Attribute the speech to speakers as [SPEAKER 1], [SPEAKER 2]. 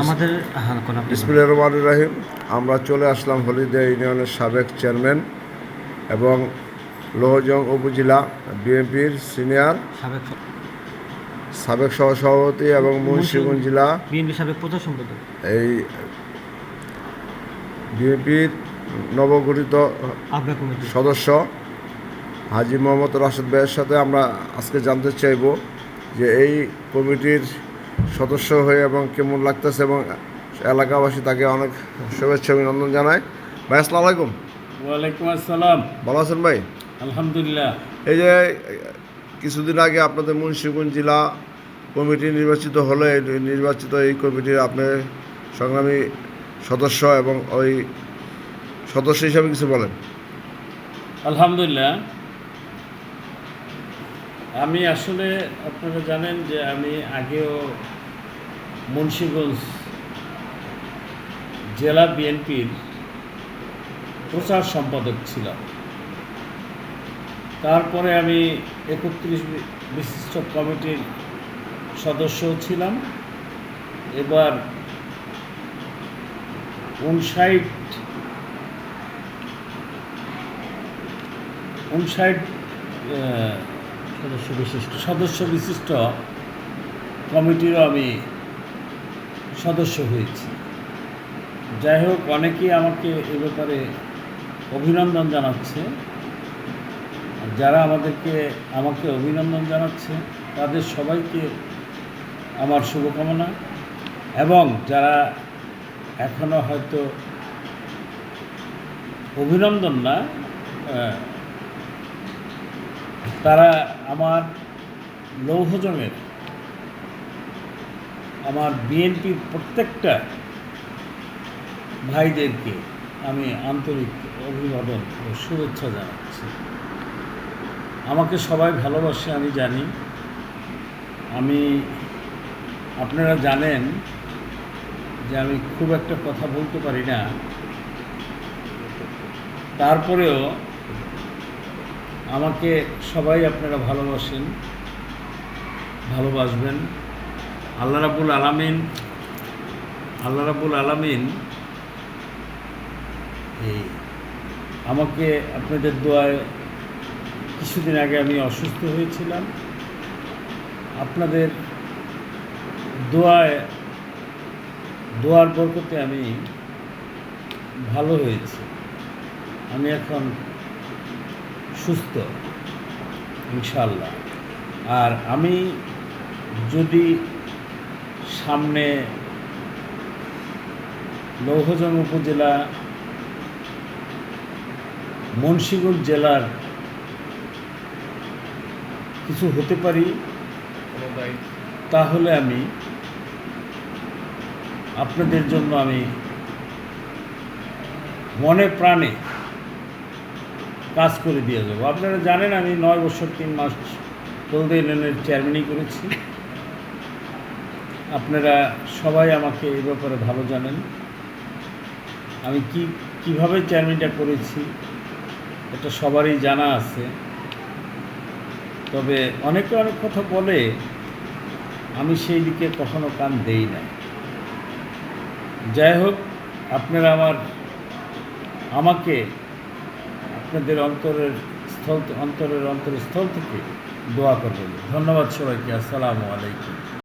[SPEAKER 1] আমাদের হ্যাঁ।
[SPEAKER 2] ইসমিল্লা রহমান রাহিম আমরা চলে আসলাম হলিদে ইউনিয়নের সাবেক চেয়ারম্যান এবং লোহজং উপজেলা বিএনপির সিনিয়র
[SPEAKER 1] সাবেক
[SPEAKER 2] সাবেক সহসভাপতি এবং মুন্সিগঞ্জ জেলা
[SPEAKER 1] বিএনপি সাবেক প্রচার সম্পাদক
[SPEAKER 2] এই বিএনপির নবগঠিত সদস্য হাজি মোহাম্মদ রাশেদ ভাইয়ের সাথে আমরা আজকে জানতে চাইব যে এই কমিটির সদস্য হয়ে এবং কেমন লাগতেছে এবং এলাকাবাসী তাকে অনেক শুভেচ্ছা অভিনন্দন জানায়। ভাই আসসালামু আলাইকুম।
[SPEAKER 3] ওয়ালাইকুম আসসালাম।
[SPEAKER 2] ভালো আছেন ভাই?
[SPEAKER 3] আলহামদুলিল্লাহ।
[SPEAKER 2] এই যে কিছুদিন আগে আপনাদের মুন্সিগঞ্জ জেলা কমিটি নির্বাচিত হলে নির্বাচিত এই কমিটির আপনি সংগ্রামী সদস্য এবং ওই সদস্য হিসাবে কিছু বলেন।
[SPEAKER 3] আলহামদুলিল্লাহ। আমি আসলে আপনারা জানেন যে আমি আগেও মুন্সিগঞ্জ জেলা বিএনপির প্রচার সম্পাদক ছিলাম। তারপরে আমি একত্রিশ বিশিষ্ট কমিটির সদস্য ছিলাম। এবার উনষাট উনষাট
[SPEAKER 1] সদস্য বিশিষ্ট
[SPEAKER 3] সদস্য বিশিষ্ট কমিটিরও আমি সদস্য হয়েছি। যাই হোক, অনেকেই আমাকে এ ব্যাপারে অভিনন্দন জানাচ্ছে। যারা আমাদেরকে, আমাকে অভিনন্দন জানাচ্ছে, তাদের সবাইকে আমার শুভকামনা। এবং যারা এখনও হয়তো অভিনন্দন না তারা আমার লৌহজমের আমার বিএনপির প্রত্যেকটা ভাইদেরকে আমি আন্তরিক অভিবাদন ও শুভেচ্ছা জানাচ্ছি। আমাকে সবাই ভালোবাসে, আমি জানি। আমি, আপনারা জানেন যে আমি খুব একটা কথা বলতে পারি না। তারপরেও আমাকে সবাই আপনারা ভালোবাসেন, ভালোবাসবেন। আল্লাহ রাবুল আলামিন, আল্লাহ রাবুল আলামিন, এই, আমাকে আপনাদের দোয়ায় কিছুদিন আগে আমি অসুস্থ হয়েছিলাম। আপনাদের দোয়ায়, দোয়ার বরকতে আমি ভালো হয়েছি। আমি এখন সুস্থ ইনশাল্লাহ আর আমি যদি সামনে লৌহজং উপজেলা, মুন্সিগঞ্জ জেলার কিছু হতে পারি, তাহলে আমি আপনাদের জন্য আমি মনে প্রাণে কাজ করে দিয়ে যাব। আপনারা জানেন আমি নয় বছর, তিন মাস হলদে ইউনিয়নের চেয়ারম্যানই করেছি। আপনারা সবাই আমাকে এই ব্যাপারে ভালো জানেন। আমি কি, কীভাবে চেয়ারম্যানটা করেছি, এটা সবারই জানা আছে। তবে অনেকে অনেক কথা বলে, আমি সেই দিকে কখনো কান দেই না। যাই হোক, আপনারা আমার, আমাকে আপনাদের অন্তরের স্থল অন্তরের অন্তরের স্থল থেকে দোয়া করবেন। ধন্যবাদ সবাইকে। আসসালামু আলাইকুম।